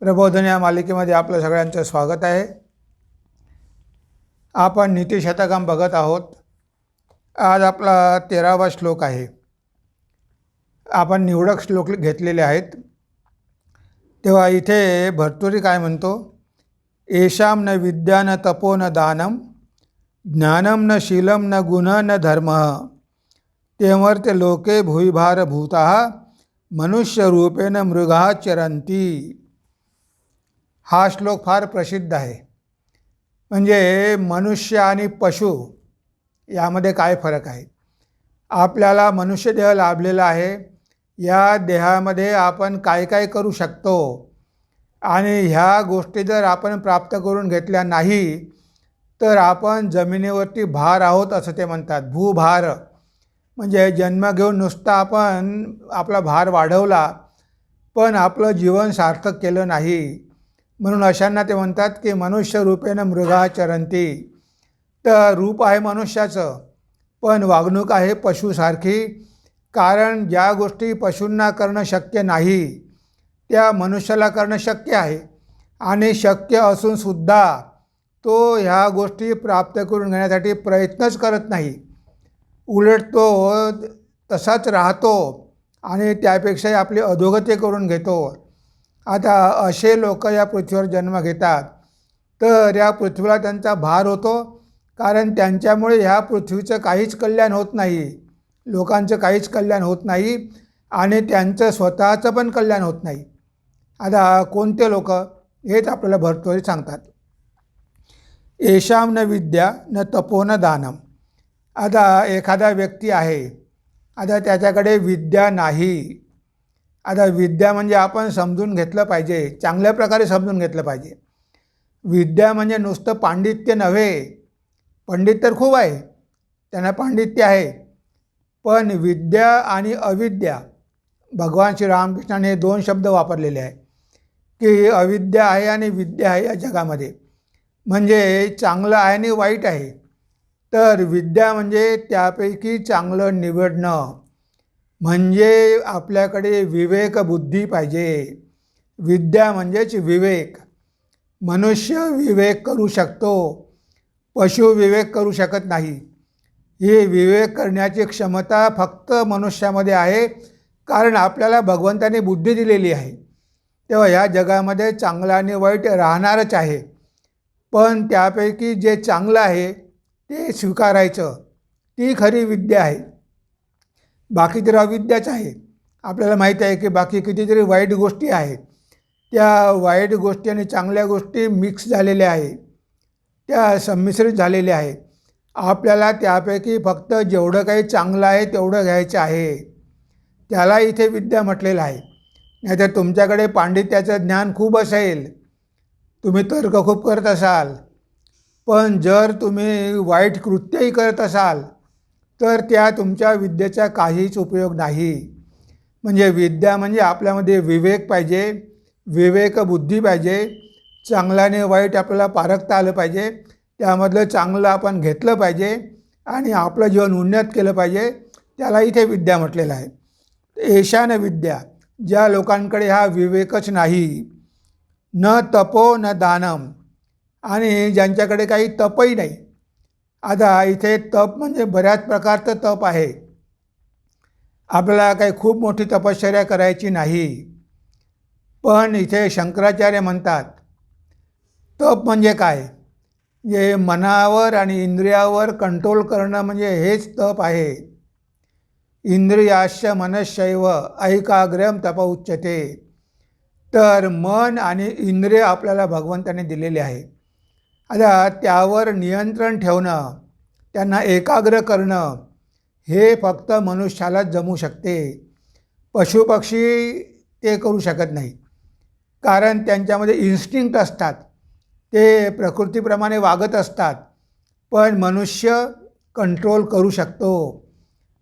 प्रबोधन या मालिकेमध्ये आपलं सगळ्यांचं स्वागत आहे. आपण नीतीशतकाम बघत आहोत. आज आपला तेरावा श्लोक आहे. आपण निवडक श्लोक घेतलेले आहेत. तेव्हा इथे भर्तुरी काय म्हणतो? येशाम न विद्या न तपो न दानम ज्ञानम न शीलम न गुण न धर्म तेवर ते लोके भूभार भूता मनुष्यरूपेण मृगा चरंती हा श्लोक फार प्रसिद्ध आहे. म्हणजे मनुष्य आणि पशु यामध्ये काय फरक आहे? आपल्याला मनुष्य देह लाभलेला आहे. या देहामध्ये आपण काय काय करू शकतो? आणि ह्या गोष्टी जर आपण प्राप्त करून घेतल्या नाही तर आपण जमिनीवरती भार आहोत असं ते म्हणतात. भूभार. म्हणजे जन्म घेऊन नुसता आपण आपला भार वाढवला पण आपलं जीवन सार्थक केलं नाही. म्हणून अशांना ते म्हणतात की मनुष्य रूपेनं मृगा चरंती. तर रूप आहे मनुष्याचं पण वागणूक आहे पशुसारखी कारण ज्या गोष्टी पशूंना करणं शक्य नाही त्या मनुष्याला करणं शक्य आहे. आणि शक्य असूनसुद्धा तो ह्या गोष्टी प्राप्त करून घेण्यासाठी प्रयत्नच करत नाही. उलट तो तसाच राहतो आणि त्यापेक्षाही आपली अधोगती करून घेतो. आता असे लोक या पृथ्वीवर जन्म घेतात. तर या पृथ्वीला त्यांचा भार होतो. कारण त्यांच्यामुळे ह्या पृथ्वीचं काहीच कल्याण होत नाही. लोकांचं काहीच कल्याण होत नाही. आणि त्यांचं स्वतःचं पण कल्याण होत नाही. आता कोणते लोक? हेच आपल्याला भरतोरी सांगतात. येशाम न विद्या न तपो न दानम. आता एखादा व्यक्ती आहे. आता त्याच्याकडे विद्या नाही. आता विद्या म्हणजे आपण समजून घेतलं पाहिजे चांगल्या प्रकारे समजून घेतलं पाहिजे. विद्या म्हणजे नुसतं पांडित्य नव्हे पंडित तर खूप आहे त्यांना पांडित्य आहे. पण विद्या आणि अविद्या भगवान श्री रामकृष्णाने हे दोन शब्द वापरलेले आहे की अविद्या आहे आणि विद्या आहे या जगामध्ये. म्हणजे चांगलं आहे आणि वाईट आहे. तर विद्या म्हणजे त्यापैकी चांगलं निवडणं. म्हणजे आपल्याकडे विवेक बुद्धी पाहिजे. विद्या म्हणजेच विवेक. मनुष्य विवेक करू शकतो. पशु विवेक करू शकत नाही. ही विवेक करण्याची क्षमता फक्त मनुष्यामध्ये आहे कारण आपल्याला भगवंताने बुद्धी दिलेली आहे. तेव्हा ह्या जगामध्ये चांगलं आणि वाईट राहणारच आहे. पण त्यापैकी जे चांगलं आहे ते स्वीकारायचं. ती खरी विद्या आहे. बाकी तर अविद्याच आहे. आपल्याला माहीत आहे की बाकी कितीतरी वाईट गोष्टी आहेत त्या वाईट गोष्टी आणि चांगल्या गोष्टी मिक्स झालेल्या आहे. त्या संमिश्रित झालेल्या आहेत आपल्याला त्यापैकी फक्त जेवढं काही चांगलं आहे तेवढं घ्यायचं आहे. त्याला इथे विद्या म्हटलेलं आहे. नाहीतर तुमच्याकडे पांडित्याचं ज्ञान खूप असेल. तुम्ही तर्क खूप करत असाल. पण जर तुम्ही वाईट कृत्यही करत असाल तर त्या तुमच्या विद्येचा काहीच उपयोग नाही. म्हणजे विद्या म्हणजे आपल्यामध्ये विवेक पाहिजे विवेक बुद्धी पाहिजे चांगल्याने वाईट आपल्याला पारखता आलं पाहिजे त्यामधलं चांगलं आपण घेतलं पाहिजे आणि आपलं जीवन उन्नत केलं पाहिजे त्याला इथे विद्या म्हटलेलं आहे. एशान विद्या ज्या लोकांकडे हा विवेकच नाही. न तपो न दानम. आणि ज्यांच्याकडे काही तपही नाही. आता इथे तप म्हणजे बऱ्याच प्रकारचं तप आहे. आपल्याला काही खूप मोठी तपश्चर्या करायची नाही. पण इथे शंकराचार्य म्हणतात तप म्हणजे काय? जे मनावर आणि इंद्रियावर कंट्रोल करणं म्हणजे हेच तप आहे. इंद्रियाश्च मनशैव ऐकाग्रम तप उच्चते तर मन आणि इंद्रिय आपल्याला भगवंताने दिलेले आहे. आता त्यावर नियंत्रण ठेवणं त्यांना एकाग्र करणं हे फक्त मनुष्यालाच जमू शकते. पशुपक्षी ते करू शकत नाही. कारण त्यांच्यामध्ये इन्स्टिंक्ट असतात. ते प्रकृतीप्रमाणे वागत असतात. पण मनुष्य कंट्रोल करू शकतो.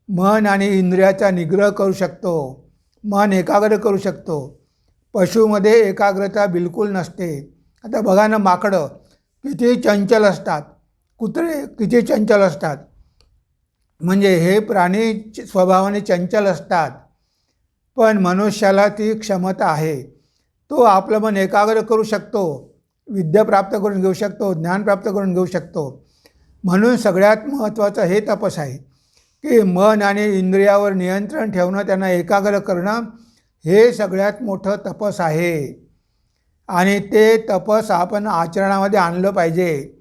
मन आणि इंद्रियाचा निग्रह करू शकतो. मन एकाग्र करू शकतो. पशुमध्ये एकाग्रता बिलकुल नसते. आता बघा ना माकडं. किती चंचल असतात. कुत्रे किती चंचल असतात. म्हणजे हे प्राणी स्वभावाने चंचल असतात. पण मनुष्याला ती क्षमता आहे. तो आपलं मन एकाग्र करू शकतो. विद्या प्राप्त करून घेऊ शकतो. ज्ञान प्राप्त करून घेऊ शकतो. म्हणून सगळ्यात महत्त्वाचं हे तपस आहे की मन आणि इंद्रियावर नियंत्रण ठेवणं त्यांना एकाग्र करणं हे सगळ्यात मोठं तपस आहे. आणि ते तपस आपण आचरणामध्ये आणलं पाहिजे.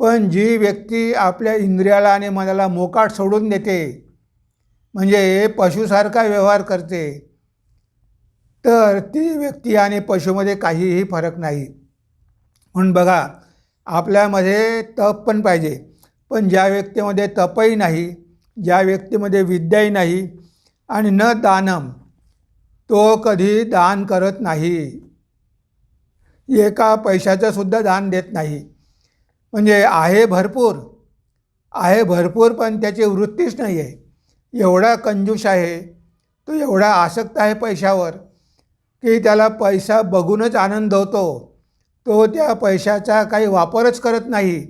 पण जी व्यक्ती आपल्या इंद्रियाला आणि मनाला मोकाट सोडून देते म्हणजे पशुसारखा व्यवहार करते तर ती व्यक्ती आणि पशुमध्ये काहीही फरक नाही. म्हणून बघा आपल्यामध्ये तप पण पाहिजे पण ज्या व्यक्तीमध्ये तपही नाही ज्या व्यक्तीमध्ये विद्याही नाही आणि न दानम तो कधी दान करत नाही. एका पैशाचंसुद्धा दान देत नाही. म्हणजे आहे भरपूर आहे भरपूर पण त्याची वृत्तीच नाही आहे एवढा कंजूष आहे तो एवढा आसक्त आहे पैशावर की त्याला पैसा बघूनच आनंद होतो. तो त्या पैशाचा काही वापरच करत नाही.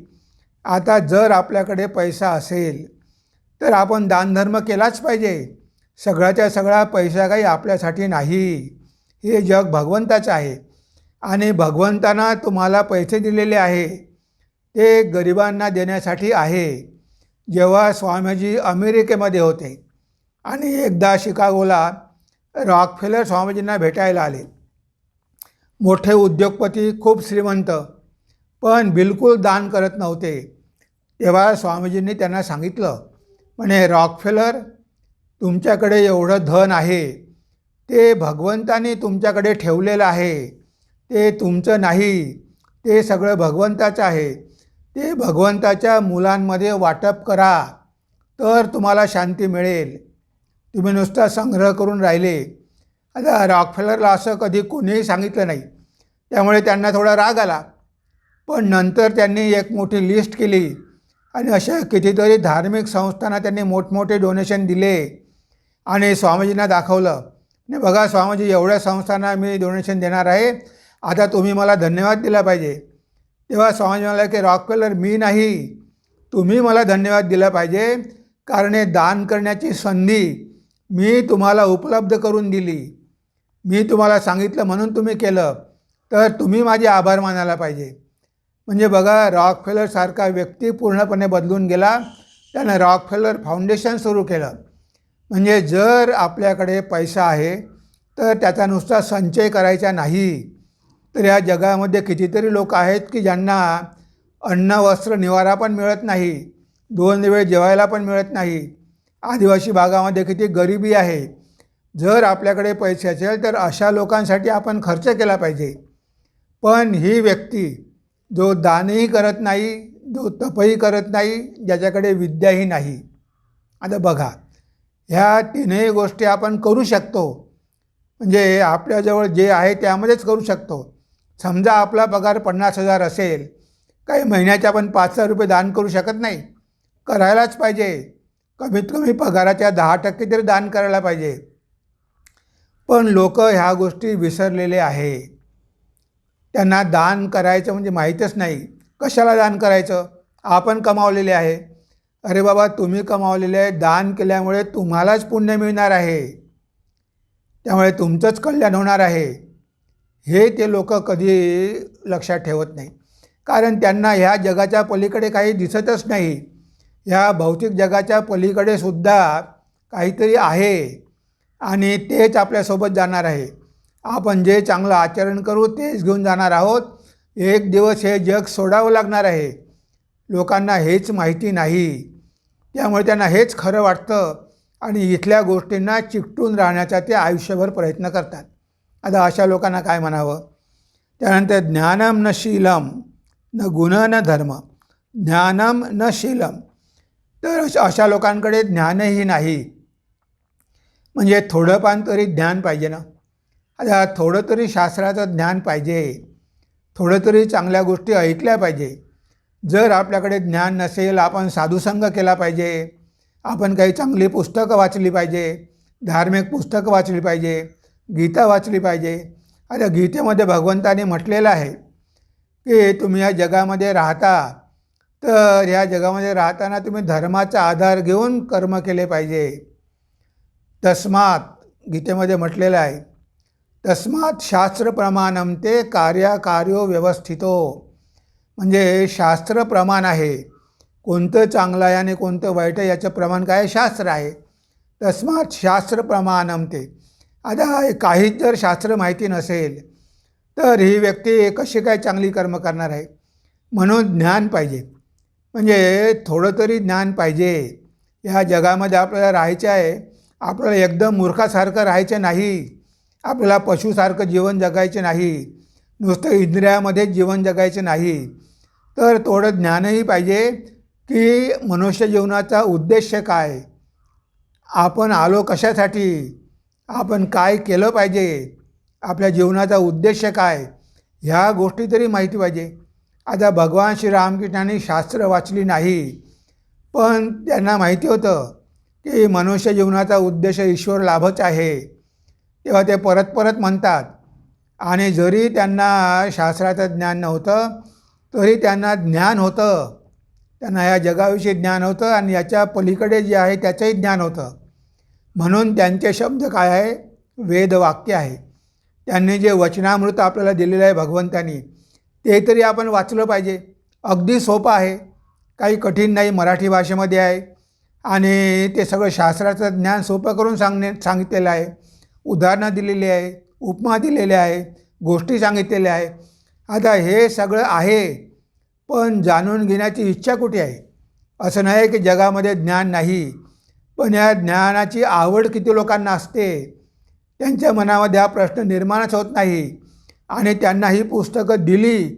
आता जर आपल्याकडे पैसा असेल तर आपण दानधर्म केलाच पाहिजे. सगळ्याच्या सगळा पैसा काही आपल्यासाठी नाही. हे जग भगवंताचं आहे. आणि भगवंतांना तुम्हाला पैसे दिलेले आहे. ते गरिबांना देण्यासाठी आहे. जेव्हा स्वामीजी अमेरिकेमध्ये होते आणि एकदा शिकागोला रॉकफेलर स्वामीजींना भेटायला आले. मोठे उद्योगपती खूप श्रीमंत पण बिलकुल दान करत नव्हते. तेव्हा स्वामीजींनी त्यांना सांगितलं म्हणे रॉकफेलर तुमच्याकडे एवढं धन आहे. ते भगवंतानी तुमच्याकडे ठेवलेलं आहे. ते तुमचं नाही ते सगळं भगवंताचं आहे. ते भगवंताच्या मुलांमध्ये वाटप करा तर तुम्हाला शांती मिळेल. तुम्ही नुसता संग्रह करून राहिले. आता रॉकफेलरला असं कधी कोणीही सांगितलं नाही. त्यामुळे त्यांना थोडा राग आला. पण नंतर त्यांनी एक मोठी लिस्ट केली आणि अशा कितीतरी धार्मिक संस्थांना त्यांनी मोठमोठे डोनेशन दिले आणि स्वामीजींना दाखवलं. आणि बघा स्वामीजी एवढ्या संस्थांना मी डोनेशन देणार आहे. आता तुम्ही मला धन्यवाद दिला पाहिजे. तेव्हा स्वामीजी म्हणाला की रॉकफेलर मी नाही. तुम्ही मला धन्यवाद दिला पाहिजे. कारण हे दान करण्याची संधी मी तुम्हाला उपलब्ध करून दिली. मी तुम्हाला सांगितलं म्हणून तुम्ही केलं. तर तुम्ही माझे आभार मानायला पाहिजे. म्हणजे बघा रॉकफेलरसारखा व्यक्ती पूर्णपणे बदलून गेला. त्यानं रॉकफेलर फाउंडेशन सुरू केलं. म्हणजे जर आपल्याकडे पैसा आहे तर त्याचा नुसता संचय करायचा नाही. तर या जगामध्ये कितीतरी लोक आहेत की ज्यांना अन्न वस्त्र निवारा पण मिळत नाही दोन वेळ जेवायला पण मिळत नाही. आदिवासी भागामध्ये किती गरिबी आहे. जर आपल्याकडे पैसे असेल तर अशा लोकांसाठी आपण खर्च केला पाहिजे. पण ही व्यक्ती जो दानही करत नाही जो तपही करत नाही ज्याच्याकडे विद्याही नाही. आता बघा ह्या तीनही गोष्टी आपण करू शकतो. म्हणजे आपल्याजवळ जे आहे त्यामध्येच करू शकतो. समजा आपला पगार पन्नास हजार असेल काही महिन्याचे आपण पाच हजार रुपये दान करू शकत नाही. करायलाच पाहिजे. कमीत कमी पगाराच्या दहा टक्के तरी दान करायला पाहिजे. पण लोक ह्या गोष्टी विसरलेले आहे. त्यांना दान करायचं म्हणजे माहीतच नाही. कशाला दान करायचं? आपण कमावलेले आहे. अरे बाबा तुम्ही कमावलेले आहे. दान केल्यामुळे तुम्हालाच पुण्य मिळणार आहे. त्यामुळे तुमचंच कल्याण होणार आहे. हे ते लोक कधी लक्षात ठेवत नाही. कारण त्यांना ह्या जगाच्या पलीकडे काही दिसतच नाही. ह्या भौतिक जगाच्या पलीकडे सुद्धा काहीतरी आहे आणि तेच आपल्यासोबत जाणार आहे. आपण जे चांगलं आचरण करू तेच घेऊन जाणार आहोत. एक दिवस हे जग सोडावं लागणार आहे. लोकांना हेच माहिती नाही. त्यामुळे त्यांना हेच खरं वाटतं आणि इथल्या गोष्टींना चिकटून राहण्याचा ते आयुष्यभर प्रयत्न करतात. आता अशा लोकांना काय म्हणावं? त्यानंतर ज्ञानम न शीलम न गुण न धर्म. ज्ञानम न शीलम. तर अशा लोकांकडे ज्ञानही नाही. म्हणजे थोडंफार तरी ज्ञान पाहिजे ना? आता थोडं तरी शास्त्राचं ज्ञान पाहिजे. थोडं तरी चांगल्या गोष्टी ऐकल्या पाहिजे. जर आपल्याकडे ज्ञान नसेल आपण साधुसंग केला पाहिजे. आपण काही चांगली पुस्तकं वाचली पाहिजे. धार्मिक पुस्तकं वाचली पाहिजे. गीता वाचली पाहिजे. आता गीतेमध्ये भगवंताने म्हटलेलं आहे की तुम्ही या जगामध्ये राहता. तर ह्या जगामध्ये राहताना तुम्ही धर्माचा आधार घेऊन कर्म केले पाहिजे. तस्मात गीतेमध्ये म्हटलेलं आहे तस्मात शास्त्रप्रमाणम ते कार्याकार्यो व्यवस्थितो. म्हणजे शास्त्र प्रमाण आहे. कोणतं चांगलं आहे आणि कोणतं वाईट आहे याचं प्रमाण काय? आहे? शास्त्र आहे. तस्मात शास्त्र प्रमाणम ते. आता काहीच जर शास्त्र माहिती नसेल तर ही व्यक्ती कशी काय चांगली कर्म करणार आहे? म्हणून ज्ञान पाहिजे. म्हणजे थोडं तरी ज्ञान पाहिजे. ह्या जगामध्ये आपल्याला राहायचं आहे. आपल्याला एकदम मूर्खासारखं राहायचं नाही. आपल्याला पशुसारखं जीवन जगायचं नाही. नुसतं इंद्रियामध्येच जीवन जगायचं नाही. तर थोडं ज्ञानही पाहिजे की मनुष्य जीवनाचा उद्देश काय? आपण आलो कशासाठी? आपण काय केलं पाहिजे? आपल्या जीवनाचा उद्देश काय? ह्या गोष्टी तरी माहिती पाहिजे. आता भगवान श्री रामकृष्णांनी शास्त्र वाचली नाही पण त्यांना माहिती होतं की मनुष्य जीवनाचा उद्देश ईश्वर लाभच आहे. तेव्हा ते परत परत म्हणतात. आणि जरी त्यांना शास्त्राचं ज्ञान नव्हतं तरी त्यांना ज्ञान होतं. त्यांना या जगाविषयी ज्ञान होतं आणि याच्या पलीकडे जे आहे त्याचंही ज्ञान होतं. म्हणून त्यांचे शब्द काय आहे? वेदवाक्य आहे. त्यांनी जे वचनामृत आपल्याला दिलेलं आहे भगवंतानी ते तरी आपण वाचलं पाहिजे. अगदी सोपं आहे. काही कठीण नाही मराठी भाषेमध्ये आहे. आणि ते सगळं शास्त्राचं ज्ञान सोपं करून सांगणे सांगितलेलं आहे. उदाहरणं दिलेली आहे उपमा दिलेल्या आहे गोष्टी सांगितलेल्या आहे. आता हे सगळं आहे पण जाणून घेण्याची इच्छा कुठे आहे? असं नाही की जगामध्ये ज्ञान नाही. पण या ज्ञानाची आवड किती लोकांना असते त्यांच्या मनामध्ये हा प्रश्न निर्माणच होत नाही. आणि त्यांना ही पुस्तकं दिली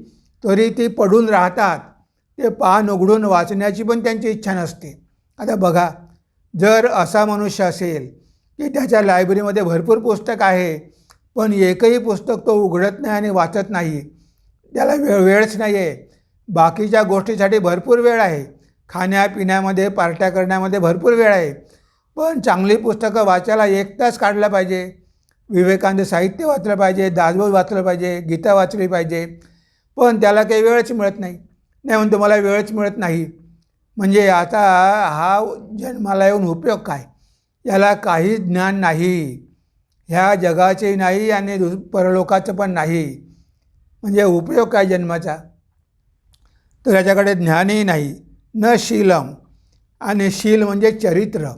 तरी ती पडून राहतात. ते पान उघडून वाचण्याची पण त्यांची इच्छा नसते. आता बघा जर असा मनुष्य असेल की त्याच्या लायब्ररीमध्ये भरपूर पुस्तक आहे पण एकही पुस्तक तो उघडत नाही आणि वाचत नाही त्याला वेळ वेळच नाही आहे बाकीच्या गोष्टीसाठी भरपूर वेळ आहे. खाण्यापिण्यामध्ये पार्ट्या करण्यामध्ये भरपूर वेळ आहे. पण चांगली पुस्तकं वाचायला एक तास काढला पाहिजे. विवेकानंद साहित्य वाचलं पाहिजे दासबोध वाचलं पाहिजे गीता वाचली पाहिजे. पण त्याला काही वेळच मिळत नाही. नाही म्हणतो मला वेळच मिळत नाही. म्हणजे आता हा जन्माला येऊन उपयोग काय? याला काही ज्ञान नाही. ह्या जगाचेही नाही आणि दुस परलोकाचं पण नाही. म्हणजे उपयोग काय जन्माचा? तर याच्याकडे ज्ञानही नाही. न शीलम. आणि शील म्हणजे चरित्र.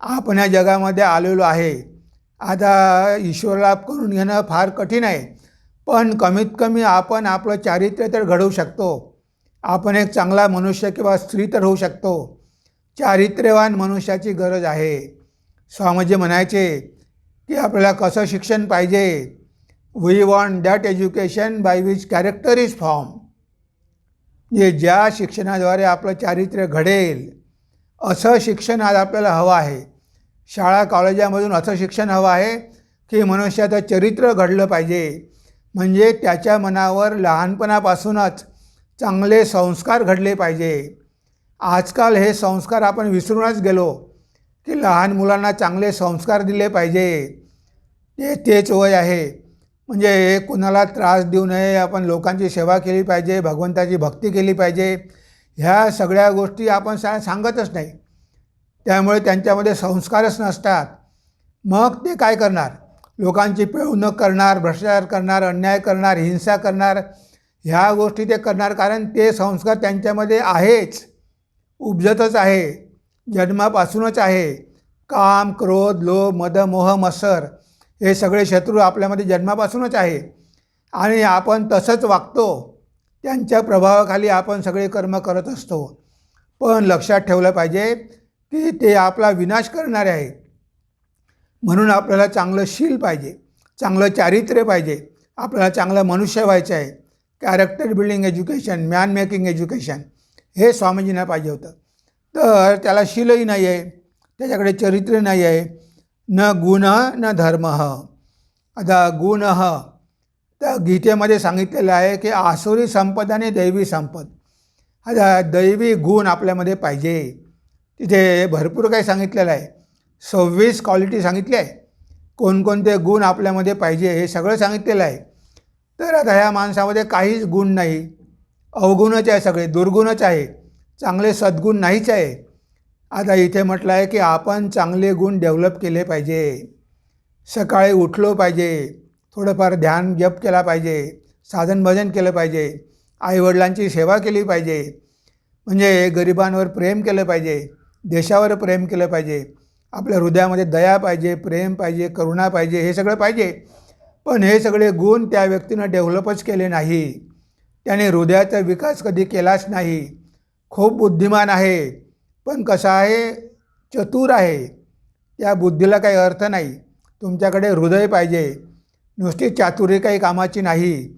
आपण या जगामध्ये आलेलो आहे. आता ईश्वरलाभ करून घेणं फार कठीण आहे. पण कमीत कमी आपण आपलं चारित्र्य तर घडवू शकतो. आपण एक चांगला मनुष्य किंवा स्त्री तर होऊ शकतो. चारित्र्यवान मनुष्याची गरज आहे. स्वामीजी म्हणायचे की आपल्याला कसं शिक्षण पाहिजे? We want that education by which character is form जे ज्या शिक्षणाद्वारे आपलं चारित्र्य घडेल असं शिक्षण आज आपल्याला हवं आहे. शाळा कॉलेजामधून असं शिक्षण हवं आहे की मनुष्याचं चरित्र घडलं पाहिजे. म्हणजे त्याच्या मनावर लहानपणापासूनच चांगले संस्कार घडले पाहिजे. आजकाल हे संस्कार आपण विसरूनच गेलो की लहान मुलांना चांगले संस्कार दिले पाहिजे. ते तेच वय आहे. म्हणजे कुणाला त्रास देऊ नये आपण लोकांची सेवा केली पाहिजे भगवंताची भक्ती केली पाहिजे ह्या सगळ्या गोष्टी आपण सा सांगतच नाही. त्यामुळे त्यांच्यामध्ये संस्कारच नसतात. मग ते काय करणार? लोकांची पिळवणूक करणार भ्रष्टाचार करणार अन्याय करणार हिंसा करणार ह्या गोष्टी ते करणार कारण ते संस्कार त्यांच्यामध्ये आहेच. उपजतच आहे. जन्मापासूनच आहे. काम क्रोध लोभ मद मोह मत्सर हे सगळे शत्रू आपल्यामध्ये जन्मापासूनच आहे. आणि आपण तसंच वागतो. त्यांच्या प्रभावाखाली आपण सगळे कर्म करत असतो. पण लक्षात ठेवलं पाहिजे की ते आपला विनाश करणारे आहे म्हणून आपल्याला चांगलं शील पाहिजे. चांगलं चारित्र्य पाहिजे. आपल्याला चांगलं मनुष्य व्हायचं आहे. Character building education man making education हे स्वामीजींना पाहिजे होतं. तर त्याला शीलही नाही आहे त्याच्याकडे चरित्र नाही आहे न गुण न धर्म. आता गुण त्या गीतेमध्ये सांगितलेलं आहे की आसुरी संपद आणि दैवी संपद. आता दैवी गुण आपल्यामध्ये पाहिजे. तिथे भरपूर काही सांगितलेलं आहे. सव्वीस क्वालिटी सांगितली आहे. कोणकोणते गुण आपल्यामध्ये पाहिजे हे सगळं सांगितलेलं आहे. तर आता ह्या माणसामध्ये काहीच गुण नाही. अवगुणच आहे सगळे दुर्गुणच आहे. चांगले सद्गुण नाहीच आहे. आता इथे म्हटलं आहे की आपण चांगले गुण डेव्हलप केले पाहिजे. सकाळी उठलो पाहिजे. थोडंफार ध्यान जप केला पाहिजे. साधन भजन केलं पाहिजे. आईवडिलांची सेवा केली पाहिजे. म्हणजे गरिबांवर प्रेम केलं पाहिजे. देशावर प्रेम केलं पाहिजे. आपल्या हृदयामध्ये दया पाहिजे प्रेम पाहिजे करुणा पाहिजे हे सगळं पाहिजे. पण हे सगळे गुण त्या व्यक्तीनं डेव्हलपच केले नाही. त्याने हृदयाचा विकास कधी केलाच नाही. खूप बुद्धिमान आहे. पण कसा आहे? चतुर आहे. त्या बुद्धीला काही अर्थ नाही. तुमच्याकडे हृदय पाहिजे. नुसती चातुर्य काही कामाची नाही.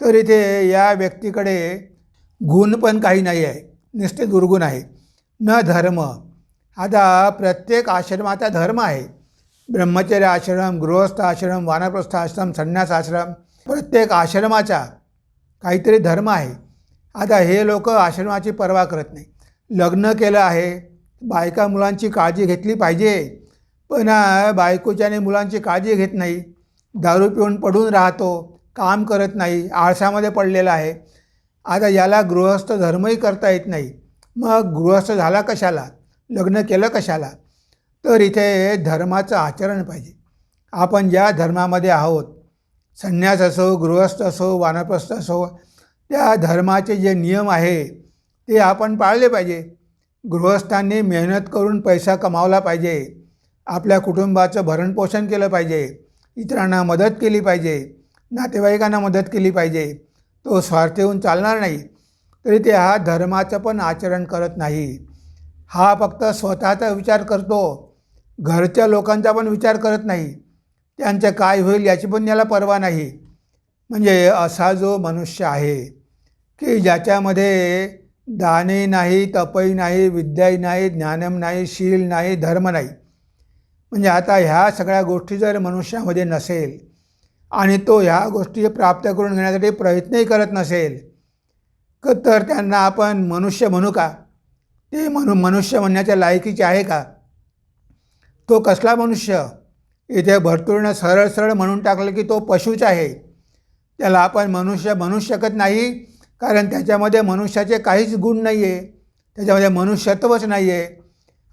तर इथे या व्यक्तीकडे गुण पण काही नाही आहे. नुसते दुर्गुण आहे. न धर्म. आता प्रत्येक आश्रमाचा धर्म आहे. ब्रह्मचर्य आश्रम गृहस्थ आश्रम वानप्रस्थ आश्रम संन्यास आश्रम प्रत्येक आश्रमाचा काहीतरी धर्म आहे. आता हे लोक आश्रमाची पर्वा करत नाही लग्न केलं आहे. बायका मुलांची काळजी घेतली पाहिजे. पण बायकोच्याने मुलांची काळजी घेत नाही. दारू पिऊन पडून राहतो. काम करत नाही. आळसामध्ये पडलेला आहे. आता याला गृहस्थ धर्मही करता येत नाही. मग गृहस्थ झाला कशाला? लग्न केलं कशाला? तर इथे धर्माचं आचरण पाहिजे. आपण ज्या धर्मामध्ये आहोत संन्यास असो गृहस्थ असो वानप्रस्थ असो त्या धर्माचे जे नियम आहे ते आपण पाळले पाहिजे. गृहस्थांनी मेहनत करून पैसा कमावला पाहिजे. आपल्या कुटुंबाचं भरणपोषण केलं पाहिजे. इतरांना मदत केली पाहिजे. नातेवाईकांना मदत केली पाहिजे. तो स्वार्थ होऊन चालणार नाही. तरी ते हा धर्माचं पण आचरण करत नाही. हा फक्त स्वतःचा विचार करतो. घरच्या लोकांचा पण विचार करत नाही. त्यांचं काय होईल याची पण याला पर्वा नाही. म्हणजे असा जो मनुष्य आहे की ज्याच्यामध्ये दाने नाही तपही नाही विद्याही नाही ज्ञानम नाही शील नाही धर्म नाही. म्हणजे आता ह्या सगळ्या गोष्टी जर मनुष्यामध्ये नसेल आणि तो ह्या गोष्टी प्राप्त करून घेण्यासाठी प्रयत्नही करत नसेल क तर त्यांना आपण मनुष्य म्हणू का? ते मनु मनुष्य म्हणण्याच्या लायकीचे आहे का? तो कसला मनुष्य? इथे भरतुरीनं सरळ सरळ म्हणून टाकलं की तो पशूच आहे. त्याला आपण मनुष्य म्हणू शकत नाही कारण त्याच्यामध्ये मनुष्याचे काहीच गुण नाही आहे त्याच्यामध्ये मनुष्यत्वच नाही आहे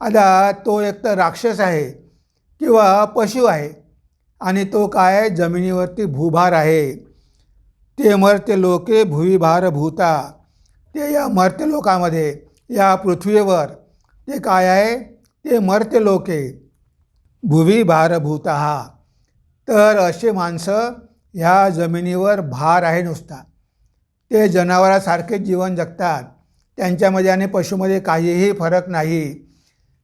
आता तो एक तर राक्षस आहे किंवा पशु आहे आणि तो काय जमिनीवरती भूभार आहे. ते मर्त्य लोके भुईभार भूता. ते या मर्त्य लोकामध्ये या पृथ्वीवर ते काय आहे? ते मर्त्य लोके भुवी भारभूत हा तर असे माणसं ह्या जमिनीवर भार आहे नुसता. ते जनावरासारखेच जीवन जगतात. त्यांच्यामध्ये आणि पशुमध्ये काहीही फरक नाही.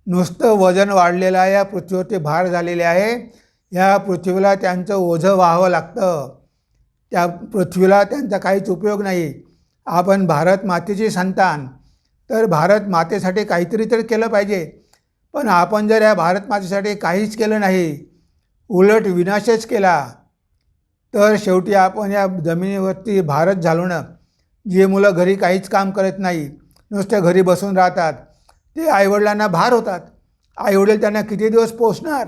नुसतं वजन वाढलेलं आहे या पृथ्वीवरती भार झालेले आहे. या पृथ्वीला त्यांचं ओझं व्हावं लागतं. त्या पृथ्वीला त्यांचा काहीच उपयोग नाही. आपण भारत मातेची संतान. तर भारत मातेसाठी काहीतरी तर केलं पाहिजे. पण आपण जर या भारत मातेसाठी काहीच केलं नाही उलट विनाशच केला. तर शेवटी आपण या जमिनीवरती भारत घालवणं जे मुलं घरी काहीच काम करत नाही नुसत्या घरी बसून राहतात ते आईवडिलांना भार होतात. आईवडील त्यांना किती दिवस पोचणार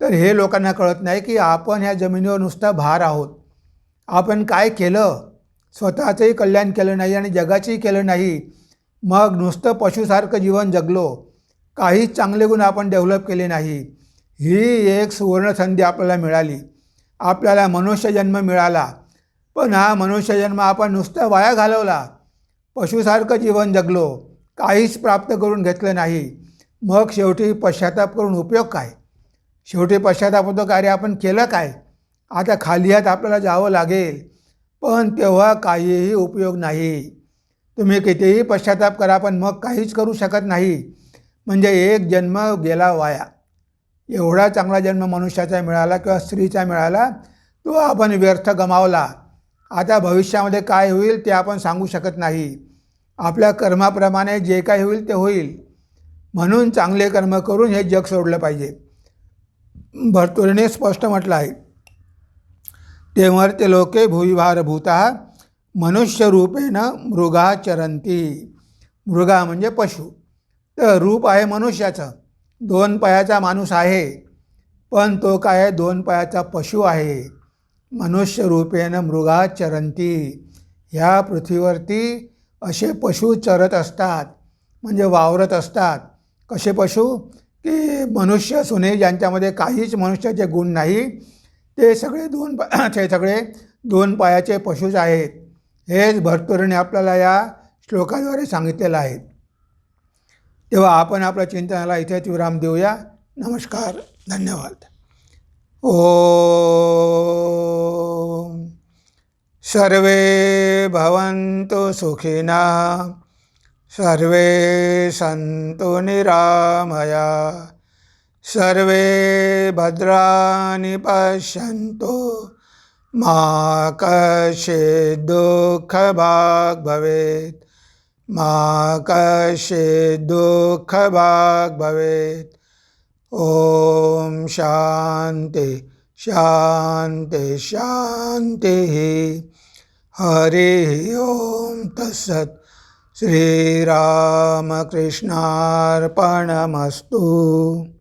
तर हे लोकांना कळत नाही की आपण ह्या जमिनीवर नुसता भार आहोत. आपण काय केलं? स्वतःचंही कल्याण केलं नाही आणि जगाचंही केलं नाही. मग नुसतं पशुसारखं जीवन जगलो. काहीच चांगले गुण आपण डेव्हलप केले नाही. ही एक सुवर्णसंधी आपल्याला मिळाली. आपल्याला मनुष्यजन्म मिळाला. पण हा मनुष्यजन्म आपण नुसता वाया घालवला. पशुसारखं जीवन जगलो. काहीच प्राप्त करून घेतलं नाही. मग शेवटी पश्चाताप करून उपयोग काय? शेवटी पश्चाताप होतो कार्य आपण केलं काय? आता खाली हात आपल्याला जावं लागेल. पण तेव्हा काहीही उपयोग नाही. तुम्ही कितीही पश्चाताप करा पण मग काहीच करू शकत नाही. म्हणजे एक जन्म गेला वाया. एवढा चांगला जन्म मनुष्याचा मिळाला किंवा स्त्रीचा मिळाला तो आपण व्यर्थ गमावला. आता भविष्यामध्ये काय होईल ते आपण सांगू शकत नाही. आपल्या कर्माप्रमाणे जे काय होईल ते होईल. म्हणून चांगले कर्म करून हे जग सोडलं पाहिजे. भरतुरीने स्पष्ट म्हटलं आहे. तेमर्त्य लोके भूविभारभूता मनुष्यरूपेण मृगा चरंती मृगा म्हणजे पशु. तर रूप आहे मनुष्याचं. दोन पायाचा माणूस आहे पण तो काय दोन पायाचा पशु आहे? मनुष्य रूपेनं मृगा चरंती. ह्या पृथ्वीवरती असे पशु चरत असतात म्हणजे वावरत असतात. कसे पशु? की मनुष्य सुने ज्यांच्यामध्ये काहीच मनुष्याचे गुण नाही ते सगळे दोन ते सगळे दोन पायाचे पशुच आहेत. हेच भरतुरीने आपल्याला या श्लोकाद्वारे सांगितलेलं आहे. तेव्हा आपण आपल्या चिंतनाला इथे विराम देऊया. नमस्कार धन्यवाद. ओ सर्वे भवन्तु सुखिना सर्वे सन्तु निरामया सर्वे भद्राणि पश्यन्तु मा कश्चित् दुःखभाग् भवेत्। मा कशे दुःखभाग् भवेत्। ॐ शान्ति शान्ति शांते हरिः ओम तत्सत्। श्रीरामकृष्णार्पणमस्तु।